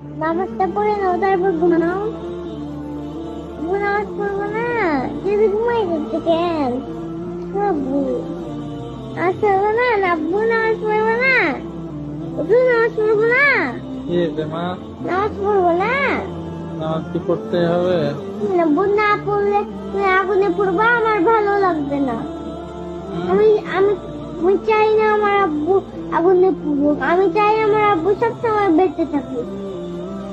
নামাজটা পড়ে নাও তারপর ঘুমাও। নামাজ পড়ব না যদি ঘুমাই করতে কেন? আব্বু নামাজ পড়ব না আব্বু নামাজ পড়ব না? আব্বু নামাজ পড়ব না? মা? নামাজ পড়ব না? নামাজ কি করতে হবে? আব্বু না পড়লে আগুনে পড়বা আমার ভালো লাগবে না। আমি আমি আমি চাই না আমার আব্বু আগুনে পড়ুক। আমি চাই আমার আব্বু সবসময় বেঁচে থাকুক।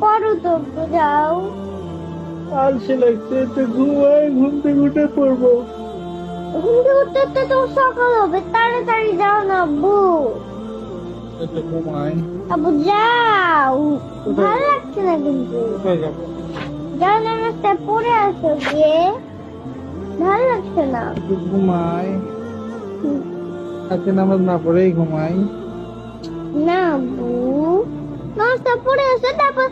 পড়ো তো যাও আলসে লাগছে একটু ঘুমাই ঘুম থেকে উঠে পড়ব। ঘুম থেকে উঠতে উঠতে তো সকাল হবে তাড়াতাড়ি যাও না আব্বু। আব্বু যাও। ভালো লাগছে না কিন্তু। যাও নামাজটা পড়ে আসো গিয়ে। ভালো লাগছে না। ঘুমাই আজকে নামাজ না পড়েই ঘুমাই। না আব্বু। নামাজটা পড়ে আসো তারপর